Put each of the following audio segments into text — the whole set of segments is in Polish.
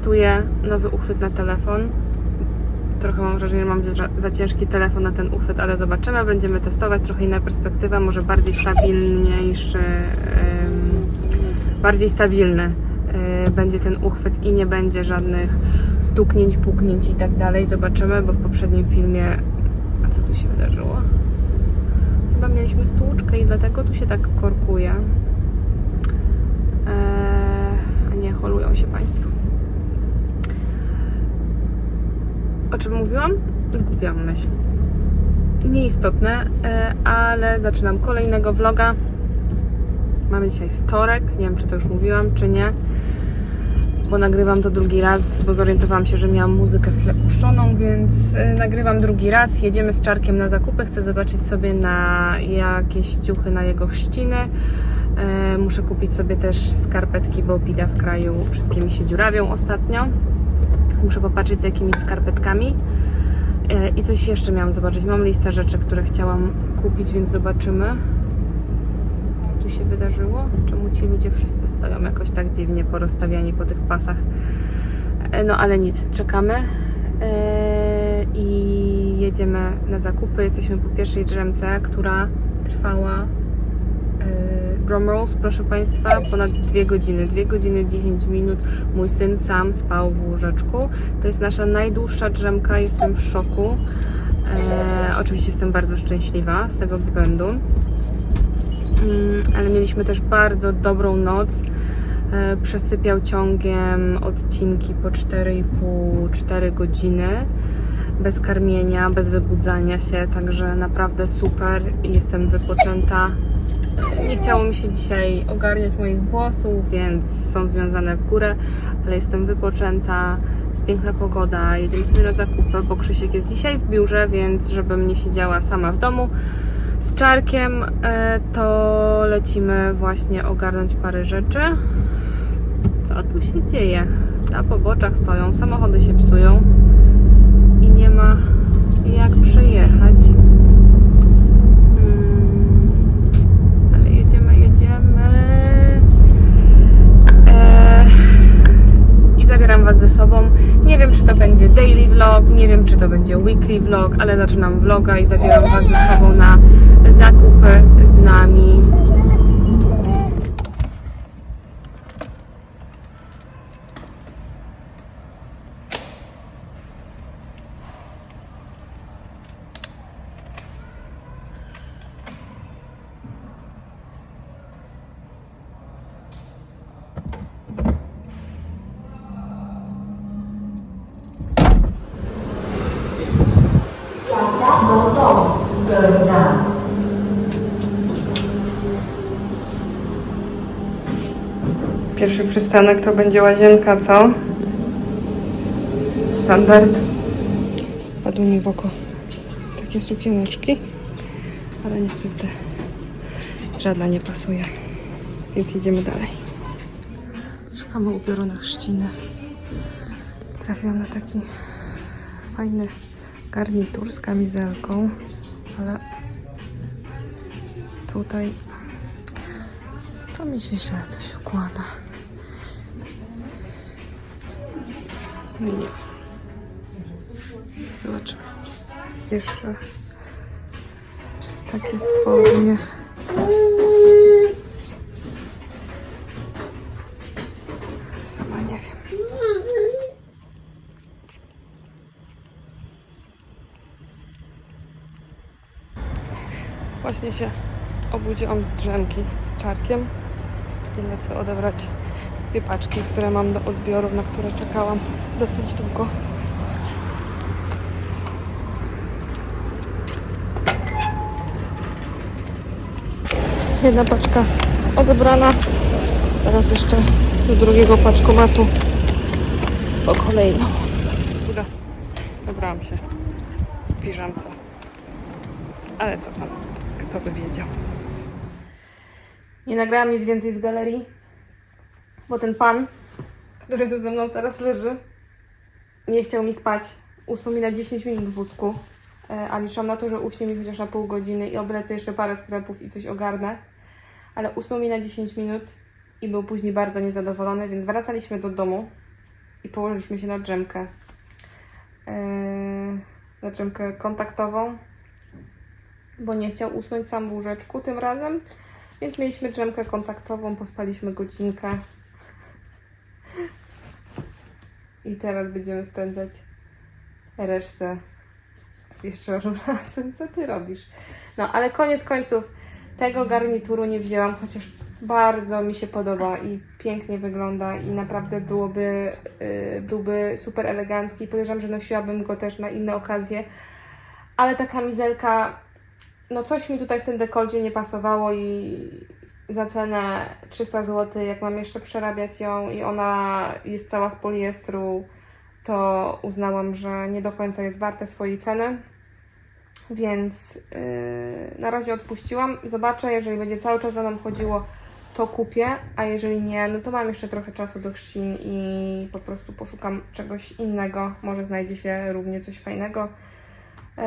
testuję nowy uchwyt na telefon. Trochę mam wrażenie, że mam za, ciężki telefon na ten uchwyt, ale zobaczymy. Będziemy testować trochę inna perspektywa, może bardziej stabilniejszy, bardziej stabilny e, będzie ten uchwyt i nie będzie żadnych stuknięć, puknięć i tak dalej. Zobaczymy, bo w poprzednim filmie. A co tu się wydarzyło? Chyba mieliśmy stłuczkę i dlatego tu się tak korkuje. Eee, a nie, holują się Państwo. O czym mówiłam? Zgubiłam myśl. Nieistotne, e, ale zaczynam kolejnego vloga. Mamy dzisiaj wtorek. Nie wiem, czy to już mówiłam, czy nie. Bo nagrywam to drugi raz, bo zorientowałam się, że miałam muzykę w tle puszczoną, więc e, nagrywam drugi raz. Jedziemy z czarkiem na zakupy. Chcę zobaczyć sobie na jakieś ciuchy na jego chrzciny. E, Muszę kupić sobie też skarpetki, bo bida w kraju wszystkie mi się dziurawią ostatnio. Muszę popatrzeć z jakimiś skarpetkami. E, I coś jeszcze miałam zobaczyć. Mam listę rzeczy, które chciałam kupić, więc zobaczymy. Co tu się wydarzyło? Czemu ci ludzie wszyscy stoją jakoś tak dziwnie porozstawiani po tych pasach? E, No ale nic, czekamy. E, I jedziemy na zakupy. Jesteśmy po pierwszej drzemce, która trwała e, drum rolls, proszę Państwa, ponad 2 godziny. 2 godziny 10 minut. Mój syn sam spał w łóżeczku. To jest nasza najdłuższa drzemka. Jestem w szoku. E, oczywiście jestem bardzo szczęśliwa z tego względu. Mm, ale mieliśmy też bardzo dobrą noc. E, Przesypiał ciągiem odcinki po 4,5-4 godziny bez karmienia, bez wybudzania się, także naprawdę super. Jestem wypoczęta. Nie chciało mi się dzisiaj ogarniać moich włosów, więc są związane w górę, ale jestem wypoczęta, jest piękna pogoda, jedziemy sobie na zakupy, bo Krzysiek jest dzisiaj w biurze, więc żebym nie siedziała sama w domu z czarkiem, e, to lecimy właśnie ogarnąć parę rzeczy. Co tu się dzieje? Na poboczach stoją, samochody się psują i nie ma jak przejechać. Mm, ale jedziemy, jedziemy. Eee, I zabieram Was ze sobą. Nie wiem, czy to będzie daily vlog, nie wiem, czy to będzie weekly vlog, ale zaczynam vloga i zabieram Was ze sobą na zakupy z nami. Pierwszy przystanek to będzie łazienka, co? Standard. Padły mi w oko takie sukieneczki, ale niestety żadna nie pasuje, więc idziemy dalej. Szukamy ubioru na chrzcinę. Trafiłam na taki fajny garnitur z kamizelką, ale tutaj to mi się źle coś układa. I nie wiem. Zobaczymy. Jeszcze takie spodnie. Sama nie wiem. Właśnie się obudziłam z drzemki z czarkiem i lecę odebrać dwie paczki, które mam do odbioru, na które czekałam dosyć długo. Jedna paczka odebrana. Teraz jeszcze do drugiego paczkomatu po kolejną. Dobra, dobrałam się w piżamce. Ale co tam, kto by wiedział. Nie nagrałam nic więcej z galerii, bo ten pan, który tu ze mną teraz leży, nie chciał mi spać. Usnął mi na 10 minut w wózku, e, a liczyłam na to, że uśnie mi chociaż na pół godziny i oblecę jeszcze parę sklepów i coś ogarnę. Ale usnął mi na 10 minut i był później bardzo niezadowolony, więc wracaliśmy do domu. i położyliśmy się na drzemkę. Yy, na drzemkę kontaktową, bo nie chciał usnąć sam w łóżeczku tym razem, więc mieliśmy drzemkę kontaktową, pospaliśmy godzinkę. I teraz będziemy spędzać resztę wieczoru razem. Co ty robisz? No, ale koniec końców tego garnituru nie wzięłam, chociaż bardzo mi się podoba i pięknie wygląda i naprawdę byłoby, yy, byłby super elegancki. Podejrzewam, że nosiłabym go też na inne okazje, ale ta kamizelka, no coś mi tutaj w tym dekolcie nie pasowało i za cenę 300 zł, jak mam jeszcze przerabiać ją i ona jest cała z poliestru, to uznałam, że nie do końca jest warte swojej ceny. Więc yy, na razie odpuściłam. Zobaczę, jeżeli będzie cały czas za nam chodziło, to kupię, a jeżeli nie, no to mam jeszcze trochę czasu do chrzcin i po prostu poszukam czegoś innego. Może znajdzie się równie coś fajnego. Yy,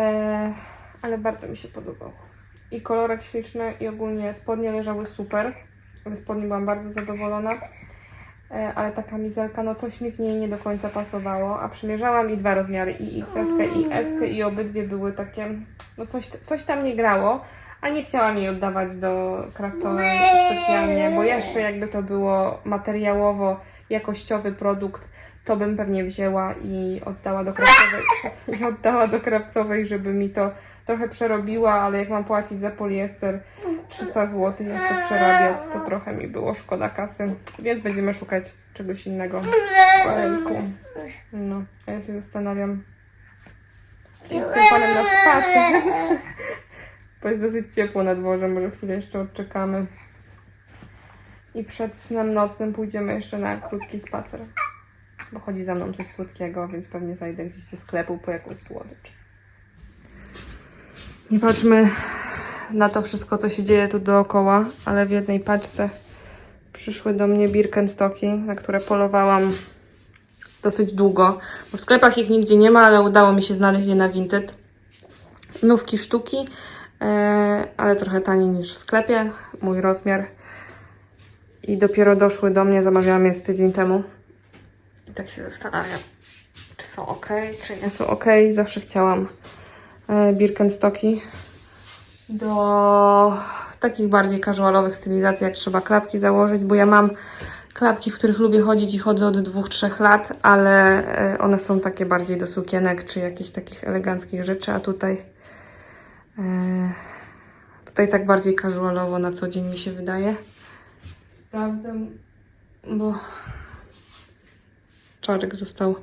ale bardzo mi się podobał. I kolorek śliczny i ogólnie spodnie leżały super. Ze spodni byłam bardzo zadowolona. E, ale ta kamizelka, no coś mi w niej nie do końca pasowało, a przymierzałam i dwa rozmiary, i XS i S i obydwie były takie, no coś, coś tam nie grało, a nie chciałam jej oddawać do krawcowej specjalnie, bo jeszcze jakby to było materiałowo jakościowy produkt, to bym pewnie wzięła i oddała do krawcowej, i oddała do krawcowej, żeby mi to trochę przerobiła, ale jak mam płacić za poliester 300 zł jeszcze przerabiać, to trochę mi było szkoda kasy, więc będziemy szukać czegoś innego. Ojejku. No, a ja się zastanawiam. I z panem na spacer. Bo jest dosyć ciepło na dworze, może chwilę jeszcze odczekamy. I przed snem nocnym pójdziemy jeszcze na krótki spacer. Bo chodzi za mną coś słodkiego, więc pewnie zajdę gdzieś do sklepu po jakąś słodycz. Nie patrzmy na to wszystko, co się dzieje tu dookoła, ale w jednej paczce przyszły do mnie Birkenstocki, na które polowałam dosyć długo. W sklepach ich nigdzie nie ma, ale udało mi się znaleźć je na Vinted. Nówki sztuki, e, ale trochę taniej niż w sklepie. Mój rozmiar. I dopiero doszły do mnie, zamawiałam je z tydzień temu. I tak się zastanawiam, czy są ok, czy nie są ok. Zawsze chciałam Birkenstocki do takich bardziej casualowych stylizacji, jak trzeba klapki założyć, bo ja mam klapki, w których lubię chodzić i chodzę od 2-3 lat, ale e, one są takie bardziej do sukienek czy jakichś takich eleganckich rzeczy, a tutaj e, tutaj tak bardziej casualowo na co dzień mi się wydaje. Sprawdzę, bo czarek został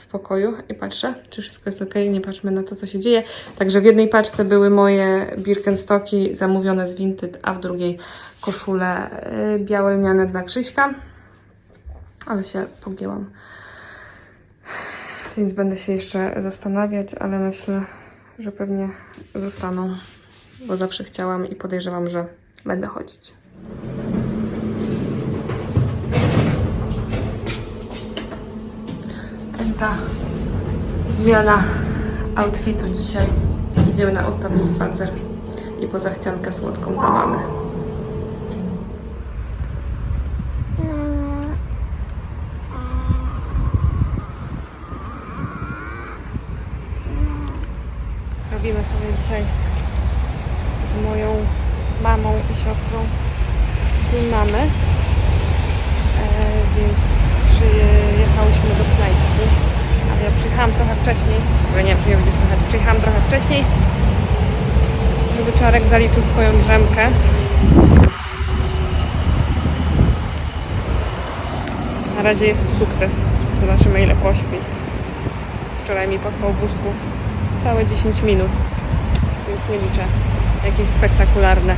w pokoju i patrzę, czy wszystko jest ok. Nie patrzmy na to, co się dzieje. Także w jednej paczce były moje Birkenstocki zamówione z Vinted, a w drugiej koszule y, białe dla Krzyśka. Ale się pogięłam. Więc będę się jeszcze zastanawiać, ale myślę, że pewnie zostaną, bo zawsze chciałam i podejrzewam, że będę chodzić. Ta zmiana outfitu dzisiaj. Idziemy na ostatni spacer i po zachciankę słodką dla mamy. Robimy sobie dzisiaj z moją mamą i siostrą dzień mamy, e, więc przyjechałyśmy do ja przyjechałam trochę wcześniej, bo nie wiem, czy mnie będzie słychać, przyjechałam trochę wcześniej, żeby Czarek zaliczył swoją drzemkę. Na razie jest sukces. Zobaczymy ile pośpi. Wczoraj mi pospał w wózku całe 10 minut, więc nie liczę jakieś spektakularne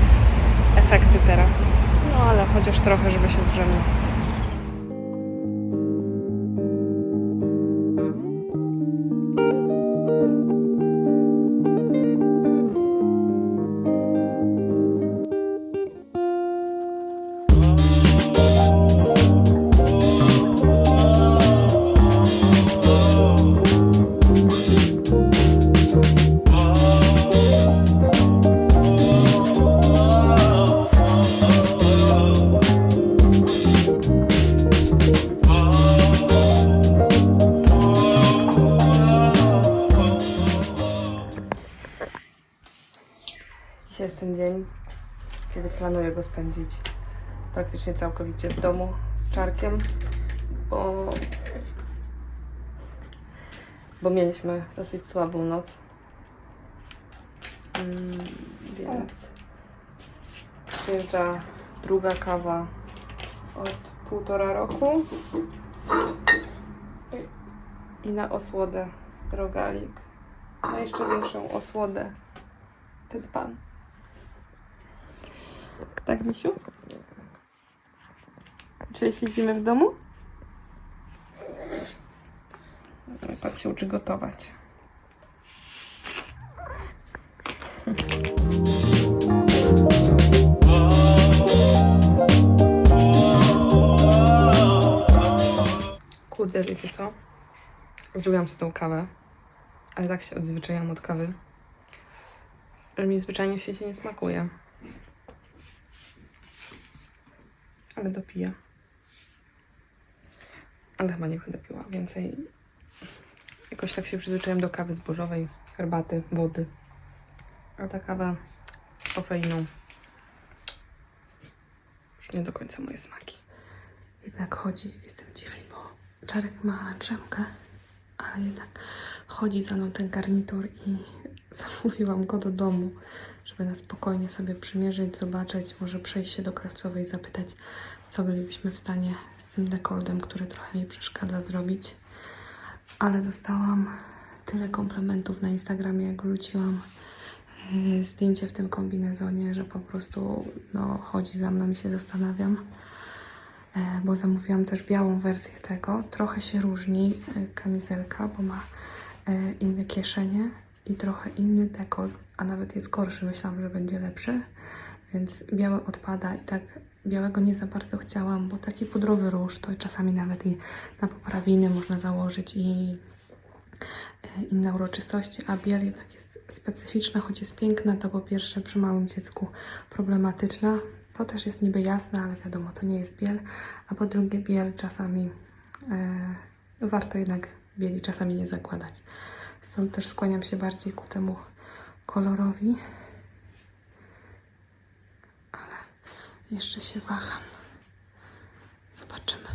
efekty teraz. No ale chociaż trochę, żeby się zdrzemnął. Planuję go spędzić praktycznie całkowicie w domu z czarkiem, bo, bo mieliśmy dosyć słabą noc. Mm, więc przyjeżdża druga kawa od półtora roku. I na osłodę drogalik. Na jeszcze większą osłodę ten pan. Tak, Misiu? Dzisiaj siedzimy w domu? Patrz się uczy gotować. Kurde, wiecie co? Zrobiłam sobie tą kawę, ale tak się odzwyczaiłam od kawy, że mi zwyczajnie w świecie nie smakuje. Ale dopiję. Ale chyba nie będę piła więcej. Jakoś tak się przyzwyczaiłam do kawy zbożowej, herbaty, wody. A ta kawa z kofeiną już nie do końca moje smaki. Jednak chodzi, jestem ciszej, bo Czarek ma drzemkę, ale jednak chodzi za mną ten garnitur i zamówiłam go do domu, żeby na spokojnie sobie przymierzyć, zobaczyć, może przejść się do krawcowej, zapytać, co bylibyśmy w stanie z tym dekoldem, który trochę mi przeszkadza zrobić. Ale dostałam tyle komplementów na Instagramie, jak wrzuciłam e, zdjęcie w tym kombinezonie, że po prostu no, chodzi za mną i się zastanawiam. E, Bo zamówiłam też białą wersję tego. Trochę się różni e, kamizelka, bo ma inne kieszenie i trochę inny dekolt, a nawet jest gorszy. Myślałam, że będzie lepszy, więc biały odpada i tak białego nie za bardzo chciałam, bo taki pudrowy róż to czasami nawet i na poprawiny można założyć i e, inne uroczystości, a biel jednak jest specyficzna, choć jest piękna, to po pierwsze przy małym dziecku problematyczna. To też jest niby jasne, ale wiadomo, to nie jest biel, a po drugie biel czasami e, warto jednak bieli czasami nie zakładać. Stąd też skłaniam się bardziej ku temu kolorowi. Ale jeszcze się waham. Zobaczymy.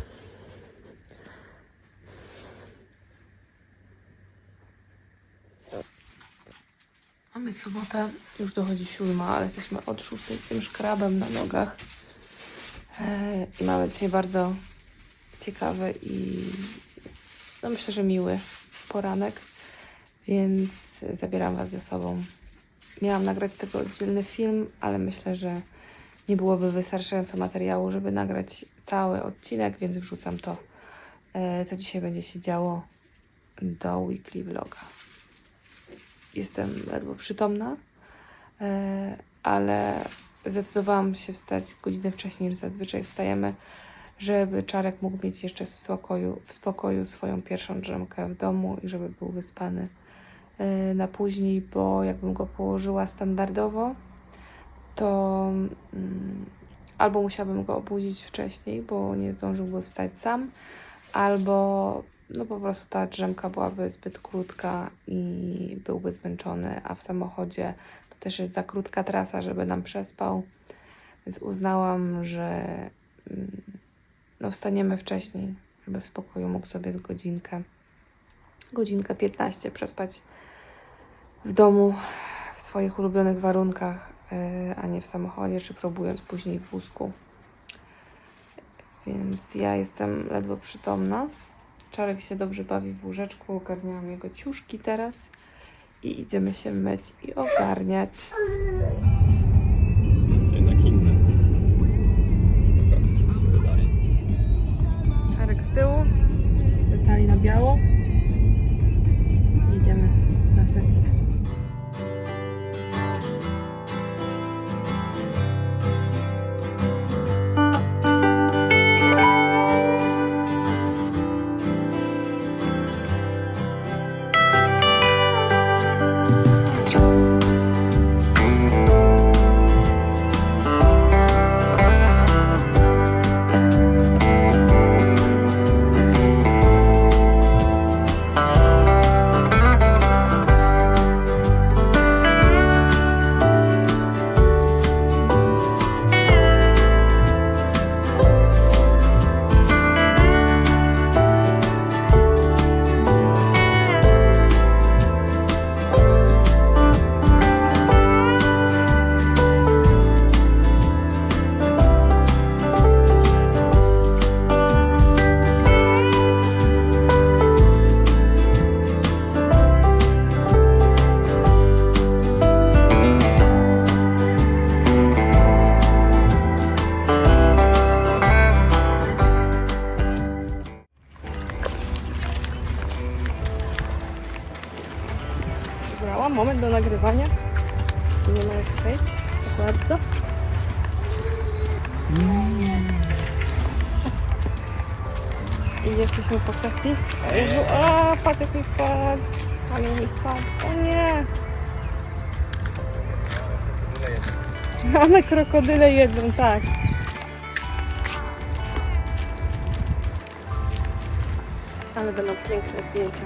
Mamy sobotę, już dochodzi siódma, ale jesteśmy od szóstej z tym szkrabem na nogach. E, I mamy dzisiaj bardzo ciekawy i no myślę, że miły poranek, więc zabieram Was ze sobą. Miałam nagrać tego oddzielny film, ale myślę, że nie byłoby wystarczająco materiału, żeby nagrać cały odcinek, więc wrzucam to, e, co dzisiaj będzie się działo do weekly vloga. Jestem ledwo przytomna, e, ale zdecydowałam się wstać godzinę wcześniej niż zazwyczaj wstajemy, żeby Czarek mógł mieć jeszcze w spokoju, w spokoju swoją pierwszą drzemkę w domu i żeby był wyspany na później, bo jakbym go położyła standardowo, to mm, albo musiałabym go obudzić wcześniej, bo nie zdążyłby wstać sam, albo no po prostu ta drzemka byłaby zbyt krótka i byłby zmęczony, a w samochodzie to też jest za krótka trasa, żeby nam przespał, więc uznałam, że mm, no wstaniemy wcześniej, żeby w spokoju mógł sobie z godzinkę, godzinkę 15 przespać w domu, w swoich ulubionych warunkach, yy, a nie w samochodzie, czy próbując później w wózku. Więc ja jestem ledwo przytomna. Czarek się dobrze bawi w łóżeczku, ogarniałam jego ciuszki teraz i idziemy się myć i ogarniać. Czarek z tyłu, cali na biało. Jedziemy na sesję. Mam moment do nagrywania. Nie ma jak przejść. Tak bardzo. I jesteśmy po sesji. O Jezu, o, patek mi wpadł. Ale mi wpadł. O nie. Ale krokodyle jedzą, tak. Ale będą piękne zdjęcia.